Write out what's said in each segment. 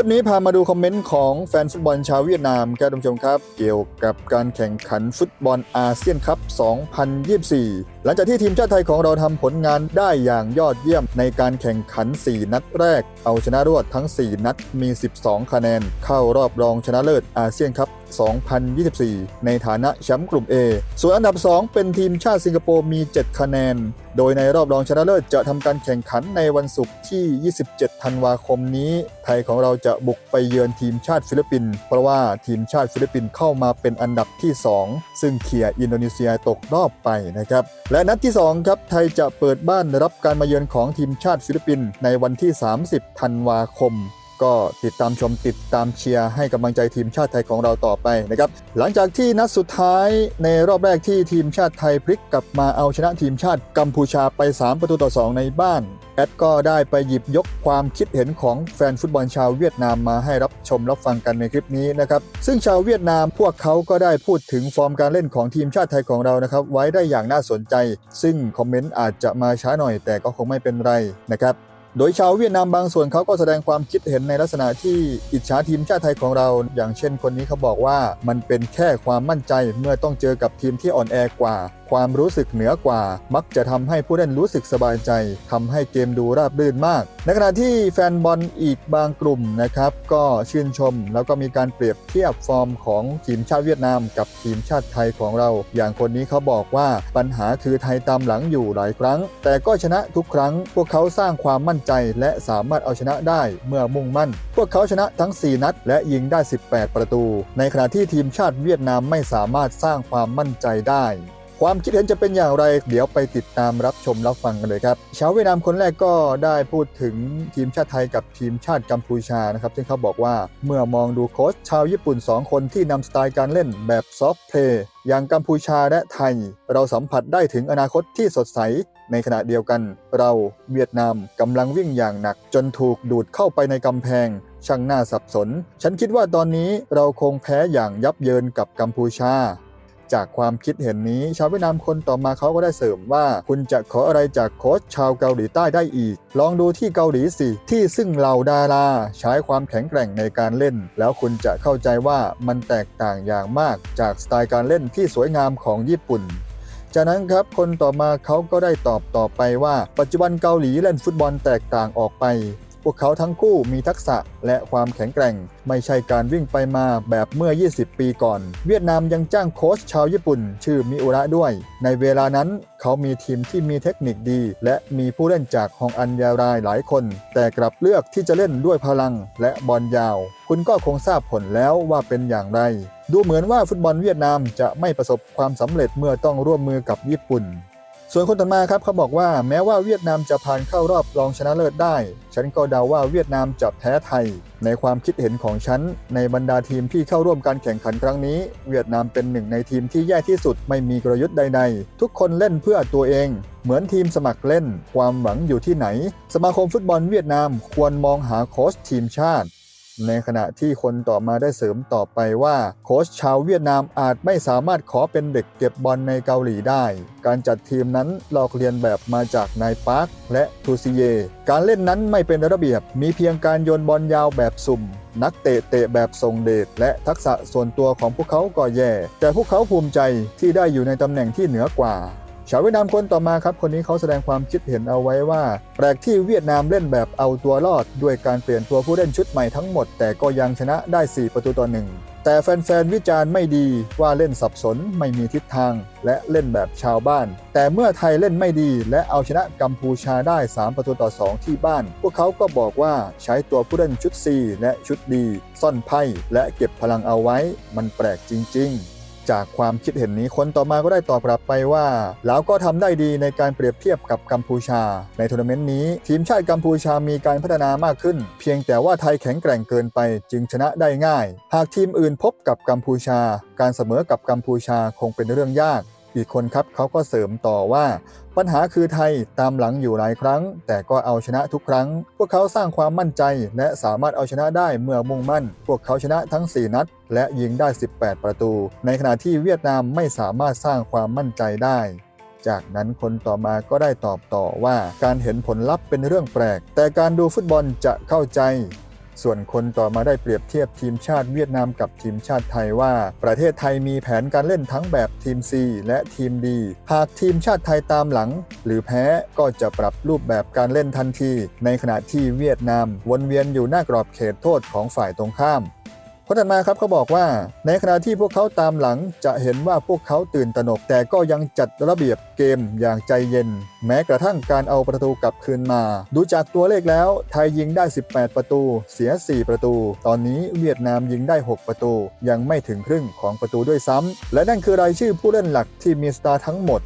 ลิปนี้พามาดูคอมเมนต์ของแฟนฟุตบอลชาวเวียดนามครับท่านผู้ชมครับ เกี่ยวกับการแข่งขันฟุตบอลอาเซียนคัพ 2024 หลังจากที่ทีมชาติไทยของเราทำผลงานได้อย่างยอดเยี่ยมในการแข่งขัน 4 นัดแรก เอาชนะรวดทั้ง 4 นัดมี 12 คะแนน เข้ารอบรองชนะเลิศอาเซียนคัพ 2024 ในฐานะแชมป์กลุ่ม A ส่วนอันดับ 2 เป็นทีมชาติสิงคโปร์มี 7 คะแนน โดยในรอบรองชนะเลิศจะทำการแข่งขันในวันศุกร์ที่ 27 ธันวาคมนี้ ไทยของเราจะบุกไปเยือนทีมชาติฟิลิปปินส์เพราะว่าทีมชาติฟิลิปปินส์เข้ามาเป็นอันดับที่ 2 ซึ่งเขี่ยอินโดนีเซียตกรอบไปนะครับและนัดที่ 2 ครับ ไทยจะเปิดบ้านรับการมาเยือนของทีมชาติฟิลิปปินส์ในวันที่ 30 ธันวาคม ก็ติดตามชมติดตามเชียร์ให้กำลังใจทีมชาติไทยของเราต่อไปนะครับหลังจากที่นัดสุดท้ายในรอบแรกที่ทีมชาติไทยพลิกกลับมาเอาชนะทีมชาติกัมพูชาไป 3 ประตูต่อ 2 ในบ้านแอดก็ได้ไปหยิบยกความคิดเห็นของแฟนฟุตบอลชาวเวียดนามมาให้รับชมรับฟังกันในคลิปนี้นะครับซึ่งชาวเวียดนามพวกเขาก็ได้พูดถึงฟอร์มการเล่นของทีมชาติไทยของเรานะครับไว้ได้อย่างน่าสนใจ ซึ่งคอมเมนต์อาจจะมาช้าหน่อยแต่ก็คงไม่เป็นไรนะครับ โดยชาวเวียดนามบางส่วนเขาก็แสดงความคิดเห็นในลักษณะที่อิจฉาทีมชาติไทยของเรา อย่างเช่นคนนี้เขาบอกว่ามันเป็นแค่ความมั่นใจเมื่อต้องเจอกับทีมที่อ่อนแอกว่า ความรู้สึกเหนือกว่า มักจะทำให้ผู้เล่นรู้สึกสบายใจทำให้เกมดูราบรื่นมาก ในขณะที่แฟนบอลอีกบางกลุ่มนะครับก็ชื่นชม แล้วก็มีการเปรียบเทียบฟอร์มของทีมชาติเวียดนามกับทีมชาติไทยของเรา อย่างคนนี้เขาบอกว่าปัญหาคือไทยตามหลังอยู่หลายครั้ง แต่ก็ชนะทุกครั้ง พวกเขาสร้างความมั่นใจและสามารถเอาชนะได้เมื่อมุ่งมั่น พวกเขาชนะทั้ง 4 นัด และยิงได้ 18 ประตู ในขณะที่ทีมชาติเวียดนามไม่สามารถสร้างความมั่นใจได้ ความคิดเห็นจะเป็นอย่างไร เดี๋ยวไปติดตามรับชมรับฟังกันเลยครับชาวเวียดนามคนแรกก็ได้พูดถึงทีมชาติไทยกับทีมชาติกัมพูชานะครับซึ่งเขาบอกว่าเมื่อมองดูโค้ชชาวญี่ปุ่น 2 คนที่นำสไตล์การเล่นแบบซอฟต์เพลย์อย่างกัมพูชาและไทย เราสัมผัสได้ถึงอนาคตที่สดใสในขณะเดียวกันเราเวียดนามกำลังวิ่งอย่างหนัก จนถูกดูดเข้าไปในกำแพง ช่างน่าสับสน ฉันคิดว่าตอนนี้เราคงแพ้อย่างยับเยินกับกัมพูชา จากความคิดเห็นนี้ ชาวเวียดนามคนต่อมาเขาก็ได้เสริมว่า คุณจะขออะไรจากโค้ชชาวเกาหลีใต้ได้อีก ลองดูที่เกาหลีสิ ที่ซึ่งเหล่าดารา ใช้ความแข็งแกร่งในการเล่น แล้วคุณจะเข้าใจว่ามันแตกต่างอย่างมากจากสไตล์การเล่นที่สวยงามของญี่ปุ่นจากนั้นครับคนต่อมาเขาก็ได้ตอบต่อไปว่า ปัจจุบันเกาหลีเล่นฟุตบอลแตกต่างออกไป พวกเขาทั้งคู่มีทักษะและความแข็งแกร่ง ไม่ใช่การวิ่งไปมาแบบเมื่อ 20 ปีก่อน เวียดนามยังจ้างโค้ชชาวญี่ปุ่น ชื่อมิอุระด้วย ในเวลานั้นเขามีทีมที่มีเทคนิคดี และมีผู้เล่นจากฮองอันยารายหลายคน แต่กลับเลือกที่จะเล่นด้วยพลังและบอลยาว คุณก็คงทราบผลแล้วว่าเป็นอย่างไร ดูเหมือนว่าฟุตบอลเวียดนามจะไม่ประสบความสำเร็จเมื่อต้องร่วมมือกับญี่ปุ่น ส่วนคนต่อมาครับเขาบอกว่าแม้ว่าเวียดนามจะผ่านเข้ารอบรองชนะเลิศได้ ฉันก็เดาว่าเวียดนามจะแพ้ไทย ในความคิดเห็นของฉัน ในบรรดาทีมที่เข้าร่วมการแข่งขันครั้งนี้ เวียดนามเป็นหนึ่งในทีมที่แย่ที่สุดไม่มีกลยุทธ์ใด ๆ ทุกคนเล่นเพื่อตัวเอง เหมือนทีมสมัครเล่น ความหวังอยู่ที่ไหน สมาคมฟุตบอลเวียดนามควรมองหาโค้ชทีมชาติ ในขณะที่คนต่อมาได้เสริมต่อไปว่า โค้ชชาวเวียดนามอาจไม่สามารถขอเป็นเด็กเก็บบอลในเกาหลีได้ การจัดทีมนั้นลอกเลียนแบบมาจากนายปาร์คและทูซิเย การเล่นนั้นไม่เป็นระเบียบ มีเพียงการโยนบอลยาวแบบสุ่ม นักเตะเตะแบบทรงเดชและทักษะส่วนตัวของพวกเขาก็แย่ แต่พวกเขาภูมิใจที่ได้อยู่ในตำแหน่งที่เหนือกว่า ชาวเวียดนามคนต่อมาครับ คนนี้เขาแสดงความคิดเห็นเอาไว้ว่า แปลกที่เวียดนามเล่นแบบเอาตัวรอด ด้วยการเปลี่ยนตัวผู้เล่นชุดใหม่ทั้งหมด แต่ก็ยังชนะได้ 4 ประตูต่อหนึ่งแต่แฟนๆ วิจารณ์ไม่ดีว่าเล่นสับสนไม่มีทิศทาง และเล่นแบบชาวบ้าน แต่เมื่อไทยเล่นไม่ดี และเอาชนะกัมพูชาได้ 3 ประตูต่อ 2 ที่บ้าน พวกเขาก็บอกว่าใช้ตัวผู้เล่นชุด C และชุดดี ซ่อนไพ่และเก็บพลังเอาไว้ มันแปลกจริง ๆ จากความคิดเห็นนี้คนต่อมาก็ได้ตอบกลับไปว่าลาวก็ทำได้ดีในการเปรียบเทียบกับกัมพูชา ในทัวร์นาเมนต์นี้ ทีมชาติกัมพูชามีการพัฒนามากขึ้น เพียงแต่ว่าไทยแข็งแกร่งเกินไปจึงชนะได้ง่าย หากทีมอื่นพบกับกัมพูชา การเสมอกับกัมพูชาคงเป็นเรื่องยาก อีกคนครับเขาก็เสริมต่อว่า ปัญหาคือไทยตามหลังอยู่หลายครั้ง แต่ก็เอาชนะทุกครั้ง พวกเขาสร้างความมั่นใจ และสามารถเอาชนะได้เมื่อมุ่งมั่น พวกเขาชนะทั้ง 4 นัด และยิงได้ 18 ประตู ในขณะที่เวียดนามไม่สามารถสร้างความมั่นใจได้จากนั้นคนต่อมาก็ได้ตอบต่อว่าการเห็นผลลัพธ์เป็นเรื่องแปลก แต่การดูฟุตบอลจะเข้าใจ ส่วนคนต่อมาได้เปรียบเทียบทีมชาติเวียดนามกับทีมชาติไทยว่า ประเทศไทยมีแผนการเล่นทั้งแบบทีม C และทีม D หากทีมชาติไทยตามหลัง หรือแพ้ก็จะปรับรูปแบบการเล่นทันที ในขณะที่เวียดนามวนเวียนอยู่หน้ากรอบเขตโทษของฝ่ายตรงข้าม คนถัดมาครับเขาบอกว่า ในขณะที่พวกเขาตามหลังจะเห็นว่าพวกเขาตื่นตระหนก แต่ก็ยังจัดระเบียบเกมอย่างใจเย็น แม้กระทั่งการเอาประตูกลับคืนมา ดูจากตัวเลขแล้ว ไทยยิงได้ 18 ประตู เสีย 4 ประตู ตอนนี้เวียดนามยิงได้ 6 ประตู ยังไม่ถึงครึ่งของประตูด้วยซ้ำและนั่นคือรายชื่อผู้เล่นหลักที่มีสตาร์ทั้งหมด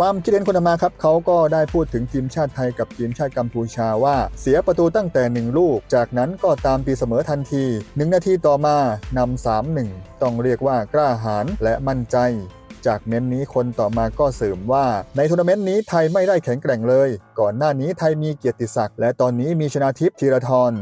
ความคิดเห็นคนมาครับเขาก็ได้พูดถึงทีมชาติไทยกับทีมชาติกัมพูชาว่า เสียประตูตั้งแต่ 1 ลูก จากนั้นก็ตามตีเสมอทันที 1 นาทีต่อมานำ3-1 ต้องเรียกว่ากล้าหาญและมั่นใจจากเม้นนี้คนต่อมาก็เสริมว่า ในทัวร์นาเมนต์นี้ไทยไม่ได้แข็งแกร่งเลย ก่อนหน้านี้ไทยมีเกียรติศักดิ์และตอนนี้มีชนาทิพย์ธีรทร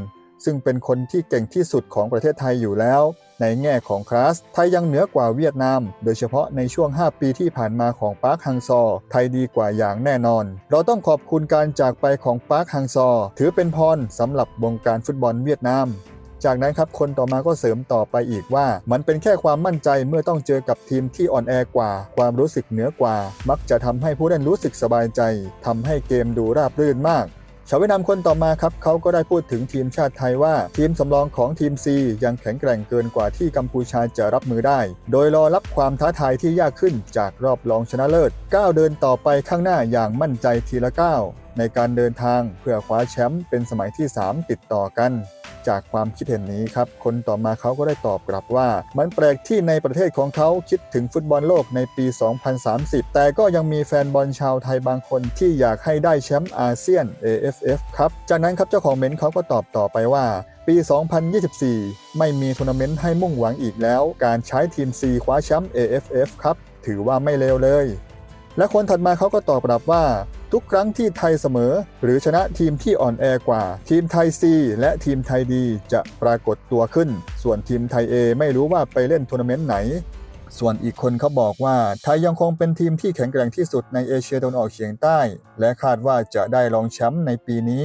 ซึ่งเป็นคนที่เก่งที่สุดของประเทศไทยอยู่แล้ว ในแง่ของคลาส ไทยยังเหนือกว่าเวียดนาม โดยเฉพาะในช่วง 5 ปีที่ผ่านมาของปาร์คฮังซอ ไทยดีกว่าอย่างแน่นอน เราต้องขอบคุณการจากไปของปาร์คฮังซอ ถือเป็นพรสำหรับวงการฟุตบอลเวียดนามจากนั้นครับคนต่อมาก็เสริมต่อไปอีกว่า มันเป็นแค่ความมั่นใจเมื่อต้องเจอกับทีมที่อ่อนแอกว่า ความรู้สึกเหนือกว่า มักจะทำให้ผู้เล่นรู้สึกสบายใจทำให้เกมดูราบรื่นมาก ชาวเวียดนามคนต่อมาครับเขาก็ได้พูดถึงทีมชาติไทยว่า ทีมสำรองของทีม C ยังแข็งแกร่งเกินกว่าที่กัมพูชาจะรับมือได้ โดยรอรับความท้าทายที่ยากขึ้นจากรอบรองชนะเลิศก้าวเดินต่อไปข้างหน้าอย่างมั่นใจทีละก้าว ในการเดินทางเพื่อคว้าแชมป์เป็นสมัยที่ 3 ติดต่อกัน จากความคิดเห็นนี้ครับ คนต่อมาเขาก็ได้ตอบกลับว่า มันแปลกที่ในประเทศของเขาคิดถึงฟุตบอลโลกในปี 2030 แต่ก็ยังมีแฟนบอลชาวไทยบางคนที่อยากให้ได้แชมป์อาเซียน AFF ครับ จากนั้นครับเจ้าของเมนต์เขาก็ตอบต่อไปว่าปี 2024 ไม่มีทัวร์นาเมนต์ให้มุ่งหวังอีกแล้ว การใช้ทีม C คว้าแชมป์ AFF ครับ ถือว่าไม่เลวเลย และคนถัดมาเขาก็ตอบกลับว่า ทุกครั้งที่ไทยเสมอ หรือชนะทีมที่อ่อนแอกว่า ทีมไทย C และทีมไทยดีจะปรากฏตัวขึ้น ส่วนทีมไทย A ไม่รู้ว่าไปเล่นทัวร์นาเมนต์ไหน ส่วนอีกคนเขาบอกว่า ไทยยังคงเป็นทีมที่แข็งแกร่งที่สุดในเอเชียตะวันออกเฉียงใต้ และคาดว่าจะได้รองแชมป์ในปีนี้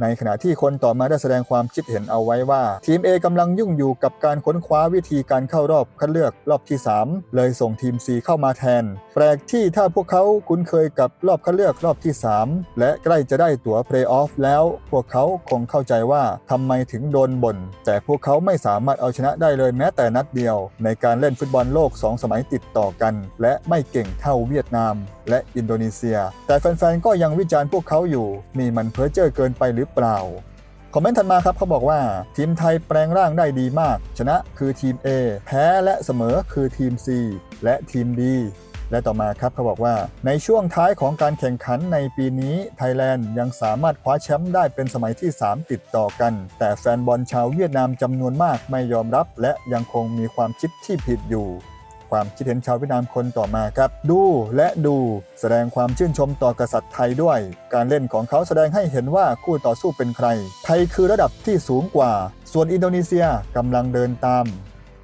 ในขณะที่คนต่อมาได้แสดงความคิดเห็นเอาไว้ว่า ทีม A กำลังยุ่งอยู่กับการค้นคว้าวิธีการเข้ารอบคัดเลือกรอบที่ 3 เลยส่งทีม C เข้ามาแทน แปลกที่ถ้าพวกเขาคุ้นเคยกับรอบคัดเลือกรอบที่ 3 และใกล้จะได้ตั๋วเพลย์ออฟแล้ว พวกเขาคงเข้าใจว่าทำไมถึงโดนบ่นแต่พวกเขาไม่สามารถเอาชนะได้เลยแม้แต่นัดเดียว ในการเล่นฟุตบอลโลก 2 สมัยติดต่อกัน และไม่เก่งเท่าเวียดนาม และอินโดนีเซีย แต่แฟนๆก็ยังวิจารณ์พวกเขาอยู่นี่มันเพ้อเจ้อเกินไปหรือเปล่า คอมเมนต์ถัดมาครับเขาบอกว่า ทีมไทยแปลงร่างได้ดีมาก ชนะคือทีม A แพ้และเสมอคือทีม C และทีม D และต่อมาครับเขาบอกว่า ในช่วงท้ายของการแข่งขันในปีนี้ไทยแลนด์ยังสามารถคว้าแชมป์ได้เป็นสมัยที่ 3 ติดต่อกัน แต่แฟนบอลชาวเวียดนามจำนวนมากไม่ยอมรับ และยังคงมีความคิดที่ผิดอยู่ ความคิดเห็นชาวเวียดนามคนต่อมาครับ ดูและดูแสดงความชื่นชมต่อกษัตริย์ไทยด้วย การเล่นของเขาแสดงให้เห็นว่าคู่ต่อสู้เป็นใคร ไทยคือระดับที่สูงกว่า ส่วนอินโดนีเซียกำลังเดินตาม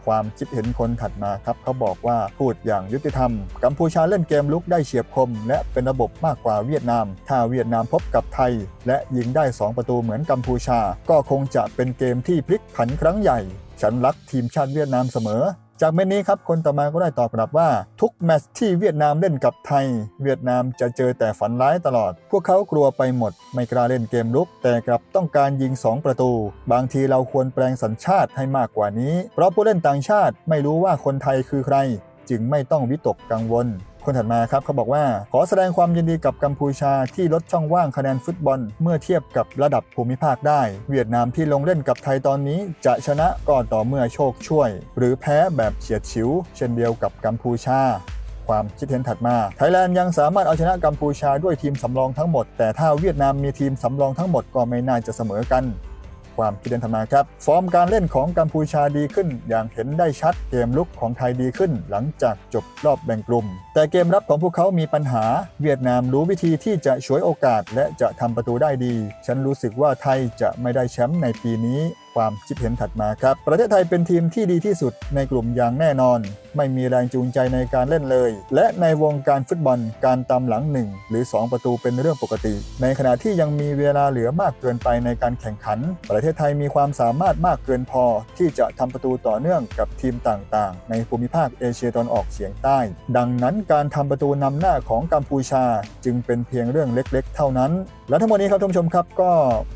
ความคิดเห็นคนถัดมาครับ เขาบอกว่าพูดอย่างยุติธรรม กัมพูชาเล่นเกมลุกได้เฉียบคม และเป็นระบบมากกว่าเวียดนาม ถ้าเวียดนามพบกับไทย และยิงได้ 2 ประตูเหมือนกัมพูชา ก็คงจะเป็นเกมที่พลิกผันครั้งใหญ่ ฉันรักทีมชาติเวียดนามเสมอ จากเมนนี้ครับคนต่อมาก็ได้ตอบกลับว่า ทุกแมตช์ที่เวียดนามเล่นกับไทย เวียดนามจะเจอแต่ฝันร้ายตลอด พวกเขากลัวไปหมด ไม่กล้าเล่นเกมลุก แต่กลับต้องการยิง 2 ประตู บางทีเราควรแปลงสัญชาติให้มากกว่านี้ เพราะผู้เล่นต่างชาติไม่รู้ว่าคนไทยคือใคร จึงไม่ต้องวิตกกังวล คนถัดมาครับเขาบอกว่า ขอแสดงความยินดีกับกัมพูชาที่ลดช่องว่างคะแนนฟุตบอล เมื่อเทียบกับระดับภูมิภาคได้ เวียดนามที่ลงเล่นกับไทยตอนนี้จะชนะก็ต่อเมื่อโชคช่วย หรือแพ้แบบเฉียดฉิว เช่นเดียวกับกัมพูชาความคิดเห็นถัดมา ไทยแลนด์ยังสามารถเอาชนะกัมพูชาด้วยทีมสำรองทั้งหมด แต่ถ้าเวียดนามมีทีมสำรองทั้งหมดก็ไม่น่าจะเสมอกัน ความคิดเห็นถัดมาครับ ฟอร์มการเล่นของกัมพูชาดีขึ้น อย่างเห็นได้ชัดเกมลุกของไทยดีขึ้น หลังจากจบรอบแบ่งกลุ่ม แต่เกมรับของพวกเขามีปัญหา เวียดนามรู้วิธีที่จะฉวยโอกาสและจะทำประตูได้ดี ฉันรู้สึกว่าไทยจะไม่ได้แชมป์ในปีนี้ ความคิดเห็นถัดมาครับ ประเทศไทยเป็นทีมที่ดีที่สุดในกลุ่มอย่างแน่นอน ไม่มีแรงจูงใจในการเล่นเลย และในวงการฟุตบอลการตามหลัง 1 หรือ 2 ประตูเป็นเรื่องปกติ ในขณะที่ยังมีเวลาเหลือมากเกินไปในการแข่งขัน ประเทศไทยมีความสามารถมากเกินพอ ที่จะทำประตูต่อเนื่องกับทีมต่างๆ ในภูมิภาคเอเชียตะวันออกเฉียงใต้ ดังนั้นการทำประตูนำหน้าของกัมพูชา จึงเป็นเพียงเรื่องเล็ก ๆ เท่านั้น และทั้งหมดนี้ครับท่านผู้ชมครับก็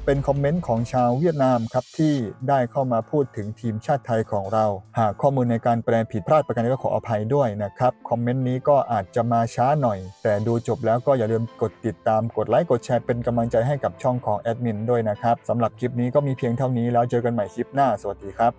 เป็นคอมเมนต์ของชาวเวียดนามครับที่ได้เข้ามาพูดถึงทีมชาติไทยของเรา หากข้อมูลในการแปลผิดพลาดประการใดก็ขออภัยด้วยนะครับ คอมเมนต์นี้ก็อาจจะมาช้าหน่อย แต่ดูจบแล้วก็อย่าลืมกดติดตามกดไลค์กดแชร์เป็นกำลังใจให้กับช่องของแอดมินด้วยนะครับสำหรับคลิปนี้ก็มีเพียงเท่านี้แล้วเจอกันใหม่คลิปหน้าสวัสดีครับ